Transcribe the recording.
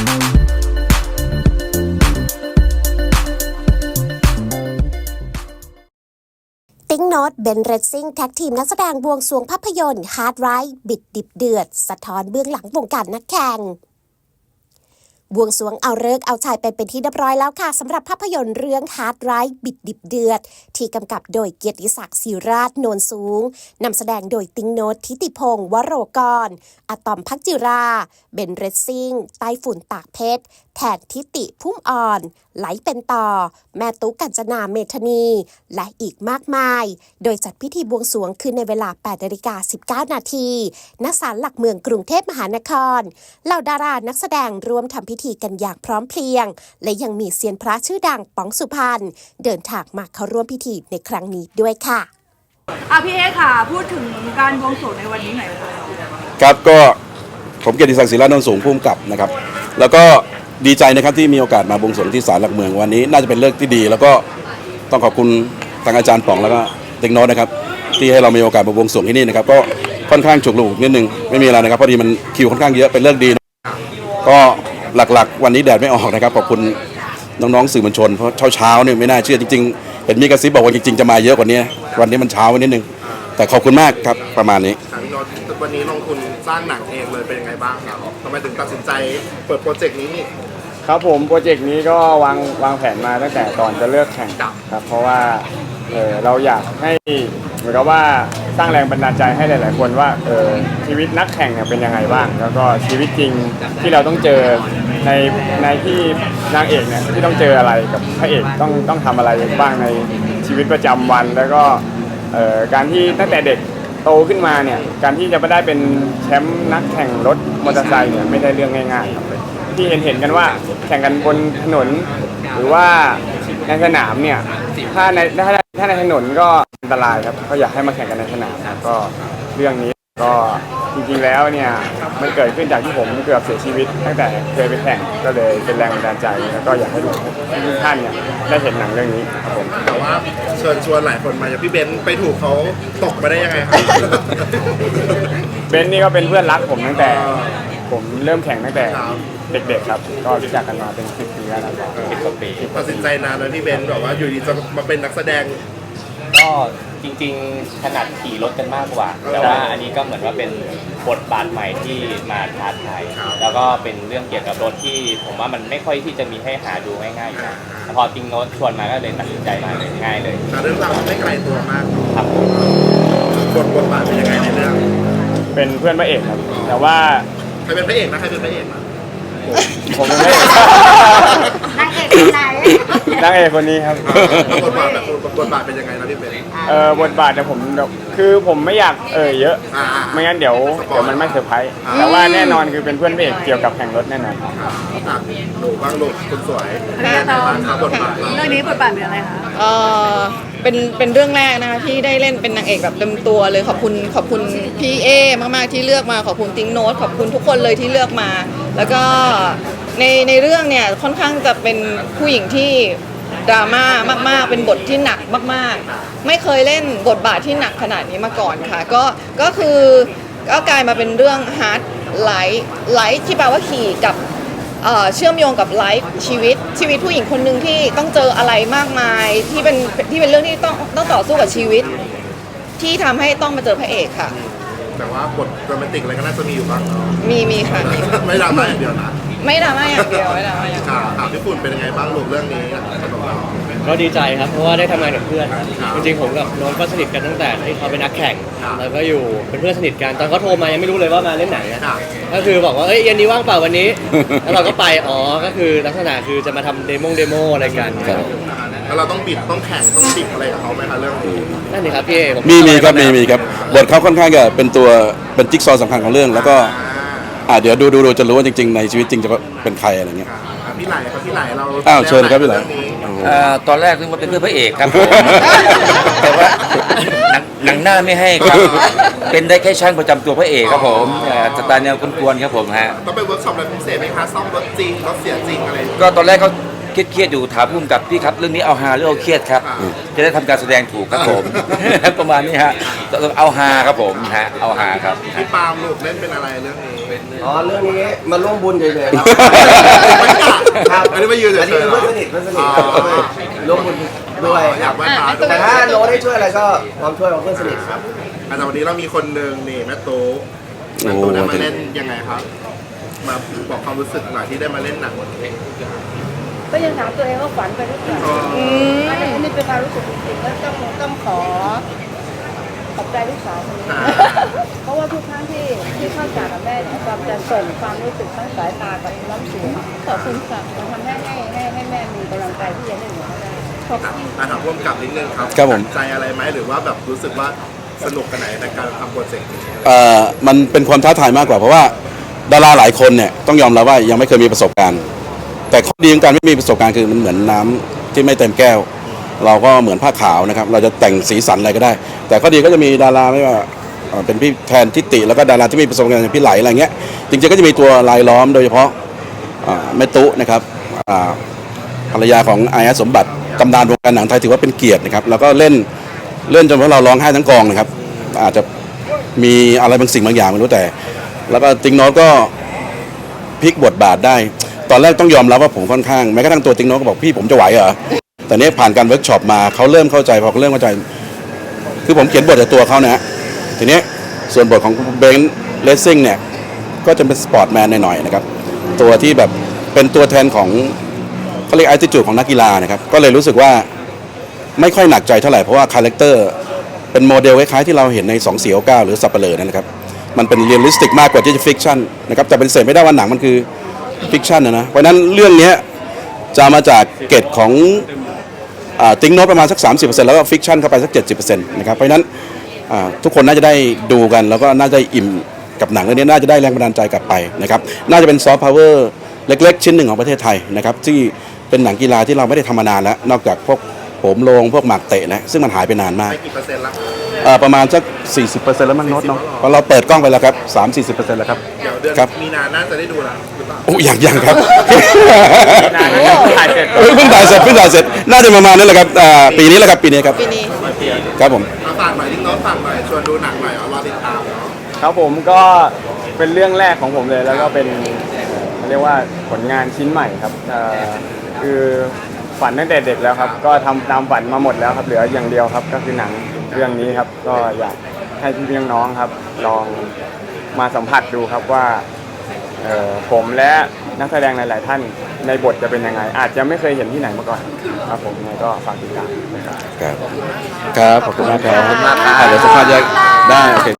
ติ้งโนตเบนเรดซิงแท็กทีมนักแสดงบวงสวงภาพยนตร์ฮาร์ดไรบิดดิบเดือด สะท้อนเบื้องหลังวงการนักแข่ง บวงสรวงเอาเลิกเอาชัยไปเป็นที่เรียบร้อยแล้วค่ะสำหรับภาพยนตร์เรื่องฮาร์ดไรบิดดิบเดือด ที่กำกับโดยเกียรติศักดิ์ศิราชโนนสูงนำแสดงโดยติ้งโนตทิติพงศ์วโรกรอะตอมพักจิรา เบนเรดซิงไต้ฝุ่นตากเพชรแทนทิติพุ่มอ่อน ไหลเป็นต่อ แม่ตุ๊กกัญจนาเมธนี และอีกมากมาย โดยจัดพิธีบวงสรวงขึ้นในเวลา8นาฬิกา19นาทีณศาลหลักเมืองกรุงเทพมหานครเหล่าดารานักแสดงรวมทำพิธีกันอย่างพร้อมเพรียง และยังมีเซียนพระชื่อดังป๋องสุพรรณเดินทางมาเข้าร่วมพิธีในครั้งนี้ด้วยค่ะอะพี่เอค่ะ พูดถึงการบวงสรวงในวันนี้หน่อยค่ะครับก็ผมเกียรติศักดิ์ศิลานนท์สูงภูมิกับนะครับ แล้วก็ดีใจนะครับที่มีโอกาสมาบวงสรวงที่ศาลหลักเมืองวันนี้ น่าจะเป็นเลิกที่ดี แล้วก็ต้องขอบคุณทางอาจารย์ป๋องแล้วก็เด็กน้อยนะครับ ที่ให้เรามีโอกาสมาบวงสรวงที่นี่นะครับ ก็ค่อนข้างฉุกละหุกนิดนึงไม่มีอะไรนะครับพอดีมันคิวค่อนข้างเยอะเป็นเลิกดีนะก็ หลักๆ วันนี้แดดไม่ออกนะครับขอบคุณน้องๆสื่อมวลชนเพราะเช้าๆเนี่ยไม่น่าเชื่อจริงๆเห็นมีกระซิบบอกว่าจริงๆจะมาเยอะกว่านี้ วันนี้มันเช้าไปนิดนึง แต่ขอบคุณมากครับประมาณนี้ถามพี่โนตวันนี้ลงทุนสร้างหนังเองเลยเป็นยังไงบ้างครับทำไมถึงตัดสินใจเปิดโปรเจกต์นี้นี่ครับผมโปรเจกต์นี้ก็วางวางแผนมาตั้งแต่ก่อนจะเลือกแข่งครับเพราะว่าเออเราอยากให้เหมือนกับว่าส ร้างแรงบันดาลใจให้หลาย ๆ คนว่าเออชีวิตนักแข่งเนี่ยเป็นยังไงบ้าง แล้วก็ชีวิตจริงที่เราต้องเจอในในที่นางเอกเนี่ยที่ต้องเจออะไรกับพระเอกต้องต้องทำอะไรบ้างในชีวิตประจำวัน แล้วก็เอ่อการที่ตั้งแต่เด็กโตขึ้นมาเนี่ยการที่จะไม่ได้เป็นแชมป์นักแข่งรถมอเตอร์ไซค์เนี่ยไม่ได้เรื่องง่าย ๆ ครับที่เห็นเห็นๆกันว่าแข่งกันบนถนนหรือว่า ในสนามเนี่ยถ้าในถ้าถ้าในถนนก็อันตรายครับก็อยากให้มาแข่งกันในสนามครับก็เรื่องนี้ก็จริงๆแล้วเนี่ยมันเกิดขึ้นจากที่ผมเกือบเสียชีวิต ตั้งแต่เคยไปแข่งก็เลยเป็นแรงบันดาลใจแล้วก็อยากให้ทุกทุกท่านเนี่ยได้เห็นหนังเรื่องนี้ครับผมแต่ว่าเชิญชวนหลายคนมาอย่างพี่เบนซ์ไปถูกเขาตกมาได้ยังไงครับ เบนซ์นี่ก็เป็นเพื่อนรักผมตั้งแต่ ผมเริ่มแข่งตั้งแต่ครับเด็กๆครับ ก็รู้จักกันมาเป็นสิบปีแล้วครับสิบกว่าปีตัดสินใจนานเลยพี่เบนซ์แบบว่าอยู่ดีจะมาเป็นนักแสดง ก็จริงๆถนัดขี่รถกันมากกว่า แต่ว่าอันนี้ก็เหมือนว่าเป็นบทบาทใหม่ที่มาท้าทายครับแล้วก็เป็นเรื่องเกี่ยวกับรถที่ผมว่ามันไม่ค่อยที่จะมีให้หาดูง่ายๆอยู่แล้วแต่พอติงโน้ตชวนมาก็เลยตัดสินใจมาเลยง่ายเลยแต่เรื่องราวมันไม่ไกลตัวมากครับบทบทบาทเป็นยังไงในเรื่องเป็นเพื่อนพระเอกครับ แต่ว่าใค รเป็นพระเอกนะใครเป็นพระเอกนะ ผมเป็นพระเอกนางเอกคนไห นนางเอกคนนี้ครับ บทบาทแบบบทบาทเป็นยังไงนะพี่เบนซ์เออบทบาทเนี่ยผมคือผมไม่อยากเอ่ยเยอะ อ่าไม่งั้นเดี๋ยวเดี๋ยวมันไม่เซอร์ไพรส์แต่ว่าแน่นอนคือเป็นเพื่อนพระเอกเกี่ยวกับแข่งรถแน่นอนครับอะหนูบ้างลูกคุณสวยแม่เป็นยังไงตอบ้างครับบทบาทเราเรื่องนี้บทบาทเป็นอะไรคะเออเป็นเป็นเรื่องแรกนะคะที่ได้เล่นเป็นนางเอกแบบเต็มตัวเลยขอบคุณขอบคุณพี่เอมากๆที่เลือกมาขอบคุณติงโน้ตขอบคุณทุกคนเลยที่เลือกมา แล้วก็ ในในเรื่องเนี่ยค่อนข้างจะเป็นผู้หญิงที่ดราม่ามากๆ เป็นบทที่หนักมากๆ ไม่เคยเล่นบทบาทที่หนักขนาดนี้มาก่อนค่ะ ก็ก็คือก็กลายมาเป็นเรื่องฮาร์ดไลท์ไลท์ที่แปลว่าขี่กับเอ่อเชื่อมโยงกับไลฟ์ชีวิตชีวิตผู้หญิงคนหนึ่งที่ต้องเจออะไรมากมายที่เป็นที่เป็นเรื่องที่ต้องต้องต่อสู้กับชีวิต ที่ทำให้ต้องมาเจอพระเอกค่ะ แต่ว่าบทโรแมนติกอะไรก็น่าจะมีอยู่บ้างเนาะมีมีค่ะมีไม่ดราม่าอย่างเดียวนะ ไม่ดราม่าอย่างเดียวไม่ดราม่าอย่างเดียวข่าวข่าวญี่ปุ่นเป็นยังไงบ้างลูกเรื่องนี้สำหรับเรา ก็ดีใจครับเพราะว่าได้ทำงานกับเพื่อนครับครับจริงๆผมกับโน้ตก็สนิทกันตั้งแต่ที่เขาเป็นนักแข่งครับ แล้วก็อยู่เป็นเพื่อนสนิทกันตอนเขาโทรมายังไม่รู้เลยว่ามาเล่นหนังนะครับก็คือบอกว่าเอ้ยเย็นนี้ว่างเปล่าวันนี้ แล้วเราก็ไปอ๋อก็คือลักษณะคือจะมาทำเดโมเดโมอะไรกันครับ แล้วเราต้องบิดต้องแข่งต้องบิดอะไรกับเขาไหมคะเรื่องนี้นั่นนี่ครับพี่เอผมมีมีครับเข้ามีไปมีครับบทเขาค่อนข้างจะเป็นตัวเป็นจิ๊กซอว์สำคัญของเรื่อง แล้วก็ อ่าเดี๋ยวดูดูดูจะรู้ว่าจริง ๆ ในชีวิตจริงจะเป็นใครอะไรเงี้ย อะพี่ไหลครับพี่ไหลเราอ้าวเชิญครับพี่ไหล เองนี้เอ่อตอนแรกนึกว่าเป็นเพื่อนพระเอกครับผมแต่ว่าหนังหนังหน้าไม่ให้ครับ เป็นได้แค่ช่างประจำตัวพระเอกครับผมเอ่อสไตล์แนวกวนๆครับผมฮะ ต้องไปเวิร์กช็อปอะไรพิเศษไหมคะซ่อมรถจริงรถเสียจริงอะไรก็ตอนแรกก็ เครียดๆอยู่ถามพุ่มกับพี่ครับเรื่องนี้เอาฮาหรือเอาเครียดครับ จะได้ทำการแสดงถูกครับผม ประมาณนี้ฮะต้องเอาฮาครับผมฮะเอาฮาครับพี่ปาล์มลูกเล่นเป็นอะไรเรื่องนี้อ๋อเรื่องนี้มาร่วมบุญเฉยๆครับครับไม่ได้มายืนเฉยๆอันนี้คือเพื่อนสนิทเพื่อนสนิทอ๋อร่วมบุญด้วยอยากไหว้พระแต่ถ้าโน้ตให้ช่วยอะไรก็พร้อมช่วยของเพื่อนสนิทครับอาจารย์วันนี้เรามีคนหนึ่งนี่แม่ตู้แม่ตู้ได้มาเล่นยังไงครับ มาบอกความรู้สึกหน่อยที่ได้มาเล่นหนังวันนี้ ก็ยังถามตัวเองว่าฝันไปหรือเปล่าอ๋ออันนี้นี่เป็นความรู้สึกจริงๆแล้วต้องต้องขอขอบใจลูกสาวคนนี้เพราะว่าทุกครั้งที่ที่เข้าจากกับแม่เนี่ยความจะส่งความรู้สึกทั้งสายตากับน้ำเสียงขอบคุณค่ะมันทำให้ให้ให้ให้แม่มีกำลังใจที่จะเล่นหนูได้ขอบคุณอะถามร่วมกับนิดนึงครับครับผมหนักใจอะไรไหมหรือว่าแบบรู้สึกว่าสนุกกันไหนในการทำโปรเจกต์นี้เอ่อมันเป็นความท้าทายมากกว่าเพราะว่าดาราหลายคนเนี่ยต้องยอมรับว่ายังไม่เคยมีประสบการณ์ แต่ข้อดีของการไม่มีประสบการณ์คือมันเหมือนน้ำที่ไม่เต็มแก้ว เราก็เหมือนผ้าขาวนะครับ เราจะแต่งสีสันอะไรก็ได้ แต่ข้อดีก็จะมีดาราไม่ว่าเป็นพี่แทนทิติแล้วก็ดาราที่มีประสบการณ์อย่างพี่ไหลอะไรเงี้ยจริงๆก็จะมีตัวลายล้อมโดยเฉพาะแม่ตุนะครับภรรยาของไอายะสมบัติตำนานวงการหนังไทยถือว่าเป็นเกียรตินะครับแล้วก็เล่นเล่นจนพวกเราร้องไห้ทั้งกองนะครับ อาจจะมีอะไรบางสิ่งบางอย่างไม่รู้แต่ แล้วก็ติงโนตก็พลิกบทบาทได้ ตอนแรกต้องยอมรับว่าผมค่อนข้างแม้กระทั่งตัวติงโนตก็บอกพี่ผมจะไหวเหรอแต่เนี้ผ่านการเวิร์กช็อปมาเขาเริ่มเข้าใจพอเขาเริ่มเข้าใจ คือผมเขียนบทจากตัวเขานะ ทีนี้ส่วนบทของเบนเลสซิ่งเนี่ยก็จะเป็นสปอร์ตแมนหน่อยๆนะครับตัวที่แบบเป็นตัวแทนของเขาเรียกไอติจูดของนักกีฬานะครับก็เลยรู้สึกว่าไม่ค่อยหนักใจเท่าไหร่เพราะว่าคาแรคเตอร์เป็นโมเดลคล้ายๆที่เราเห็นใน 2 4 9หรือสับเปลือนั่นนะครับ มันเป็นเรียลลิสติกมากกว่าที่จะฟิกชันนะครับแต่เป็นเสร็จไม่ได้ว่าหนังมันคือ ฟิกชันนะนะเพราะนั้นเรื่องนี้จะมาจากเกตของติ้งโน้ตประมาณสัก 30%แล้วก็ฟิกชันเข้าไปสัก 70%นะครับเพราะฉะนั้นทุกคนน่าจะได้ดูกัน แล้วก็น่าจะอิ่มกับหนังเรื่องนี้น่าจะได้แรงบันดาลใจกลับไปนะครับน่าจะเป็นซอฟต์พาวเวอร์เล็กๆ ชิ้นหนึ่งของประเทศไทยนะครับที่เป็นหนังกีฬาที่เราไม่ได้ทำมานานแล้วนอกจากพวก โหมโรงพวกหมากเตะนะซึ่งมันหายไปนานมากไปกี่เปอร์เซ็นต์ละเอ่อประมาณสัก 40%แล้วมั้งโน้ตเนาะเพราะเราเปิดกล้องไปแล้วครับ 3-40%แล้วครับ เดี๋ยวเดือนครับ มีนาน่าจะได้ดูแล้วหรือเปล่าโอ้ยังยังครับนานนี้ถ่ายเสร็จเพิ่งถ่ายเสร็จเพิ่งถ่ายเสร็จน่าจะประมาณนั้นแหละครับอ่าปีนี้แหละครับปีนี้ครับปีนี้ ครับผมมาฝากหน่อยที่โน้ตฝากหน่อยชวนดูหนังหน่อยเอารอติดตามเนาะครับผมก็เป็นเรื่องแรกของผมเลยแล้วก็เป็นเขาเรียกว่าผลงานชิ้นใหม่ครับเอ่อคือ ฝันตั้งแต่เด็กแล้วครับ ก็ทำตามฝันมาหมดแล้วครับ เหลืออย่างเดียวครับ ก็คือหนังเรื่องนี้ครับ ก็อยากให้พี่ๆน้องๆครับ ลองมาสัมผัสดูครับว่าเอ่อผมและนักแสดงหลาย ๆ ท่านในบทจะเป็นยังไง อาจจะไม่เคยเห็นที่ไหนมาก่อนครับผมยังไงก็ฝากติดตามนะครับครับครับขอบคุณมากครับขอบคุณมากครับอะเดี๋ยวสัมภาษณ์แยกได้โอเค